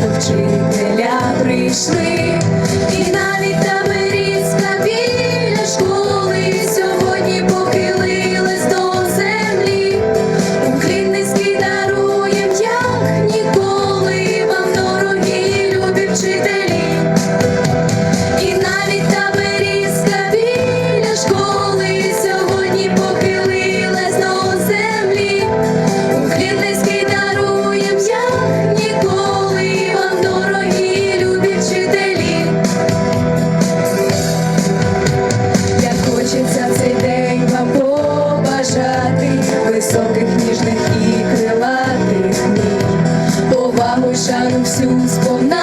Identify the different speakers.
Speaker 1: до вчителя прийшли, і навіть таборізка біля школи сьогодні похилилась до землі. Український дарує, як ніколи вам дорогі любі. високих, ніжних і крилатих ніг, повагу шану всю сповна.